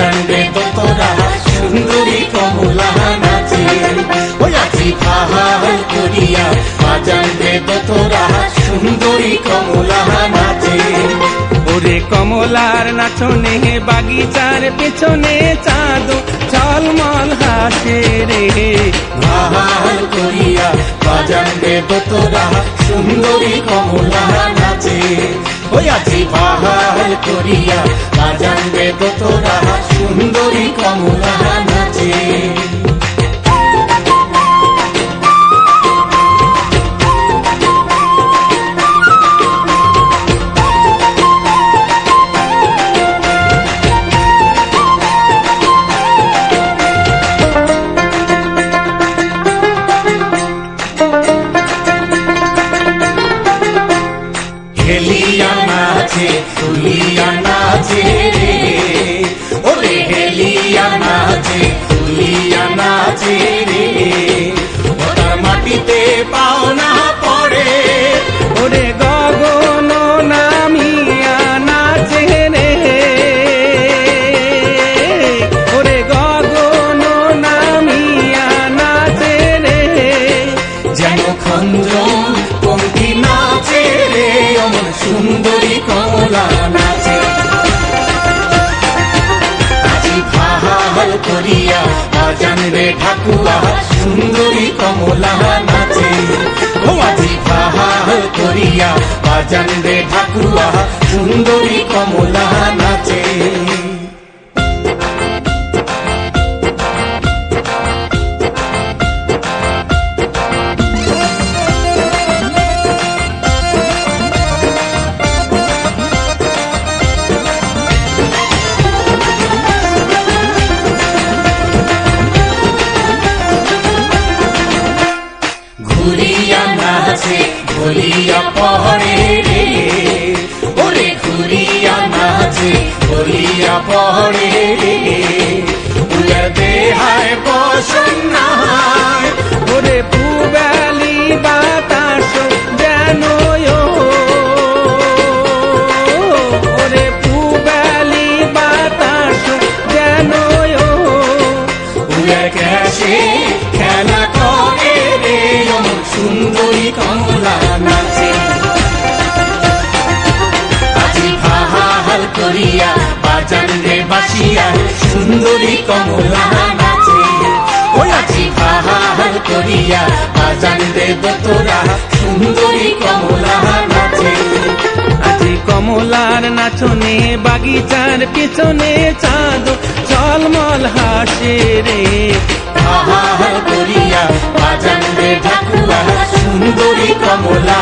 আজি কমলার নাচনে, বাগিচার পেছনে চাঁদ চলমল হাসে রে। ভাহার করিয়া, বাজান তোরা সুন্দরী কমলা নাচে। ওই আছে ভাহার করিয়া, বাজান তোরা ঠাকুয়া সুন্দরী কমলা নাচে ও আজি ভালো করিয়া বাজান রে ঠাকুয়া সুন্দরী কমলা নাচে ঘুরিয়া নাচে, ঘুরিয়া পহরে রে। ওরে ঘুরিয়া নাচে, ঘুরিয়া পহরে রে। উয়ার দেহায় বসন্নায় ওরে পুবালি বাতাস যেন ওরে পুবালি বাতাস সুন্দরী কমলা নাচে। ও নাচি ভাহার করিয়া বাজান দেব তোরা। সুন্দরী কমলা নাচে। আজি কমলার নাচনে বাগিচার পিছনে চাঁদ। চলমল হাসে রে। ভাহার করিয়া বাজান দে ঠাকুরা সুন্দরী কমলা